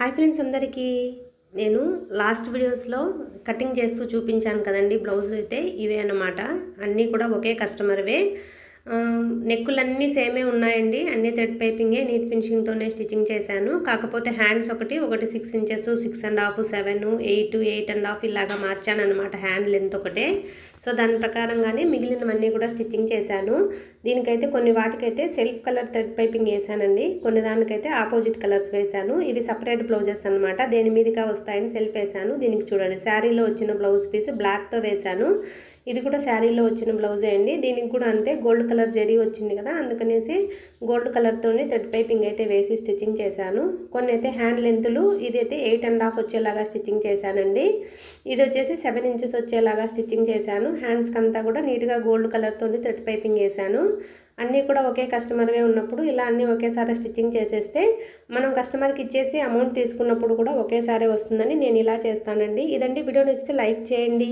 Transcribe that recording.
Hi friends అందరికీ. నేను last వీడియోస్లో కటింగ్ చేస్తూ చూపించాను కదండి బ్లౌజులు అయితే ఇవే అన్నమాట. అన్నీ కూడా ఒకే కస్టమర్వే. నెక్కులన్నీ సేమే ఉన్నాయండి. అన్ని థ్రెడ్ పైపింగే నీట్ ఫినిషింగ్తోనే స్టిచ్చింగ్ చేశాను. కాకపోతే హ్యాండ్స్ ఒకటి ఒకటి six inches six and half seven eight eight and half ఇలాగా మార్చాను అనమాట హ్యాండ్ లెంత్ ఒకటే. సో దాని ప్రకారంగానే మిగిలినవన్నీ కూడా స్టిచ్చింగ్ చేశాను. దీనికైతే కొన్ని వాటికైతే సెల్ఫ్ కలర్ థ్రెడ్ పైపింగ్ వేసానండి కొన్ని దానికైతే ఆపోజిట్ కలర్స్ వేశాను. ఇవి సపరేట్ బ్లౌజెస్ అనమాట దేని మీదగా వస్తాయని సెల్ఫ్ వేశాను. దీనికి చూడండి శారీలో వచ్చిన బ్లౌజ్ పీస్ బ్లాక్తో వేశాను. ఇది కూడా శారీలో వచ్చిన బ్లౌజే అండి. దీనికి కూడా అంతే గోల్డ్ కలర్ జరీ వచ్చింది కదా అందుకనేసి గోల్డ్ కలర్తోనే థ్రెడ్ పైపింగ్ అయితే వేసి స్టిచ్చింగ్ చేశాను. కొన్ని అయితే హ్యాండ్ లెంతులు ఇదైతే ఎయిట్ అండ్ హాఫ్ వచ్చేలాగా స్టిచ్చింగ్ చేశానండి. ఇది వచ్చేసి సెవెన్ ఇంచెస్ వచ్చేలాగా స్టిచ్చింగ్ చేశాను. హ్యాండ్స్కి అంతా కూడా నీట్గా గోల్డ్ కలర్తో థ్రెడ్ పైపింగ్ వేశాను అన్నీ కూడా ఒకే కస్టమర్వే ఉన్నప్పుడు ఇలా అన్నీ ఒకేసారి స్టిచ్చింగ్ చేసేస్తే మనం కస్టమర్కి ఇచ్చేసి అమౌంట్ తీసుకున్నప్పుడు కూడా ఒకేసారి వస్తుందని నేను ఇలా చేస్తానండి. ఇదండి. వీడియో నచ్చితే లైక్ చేయండి.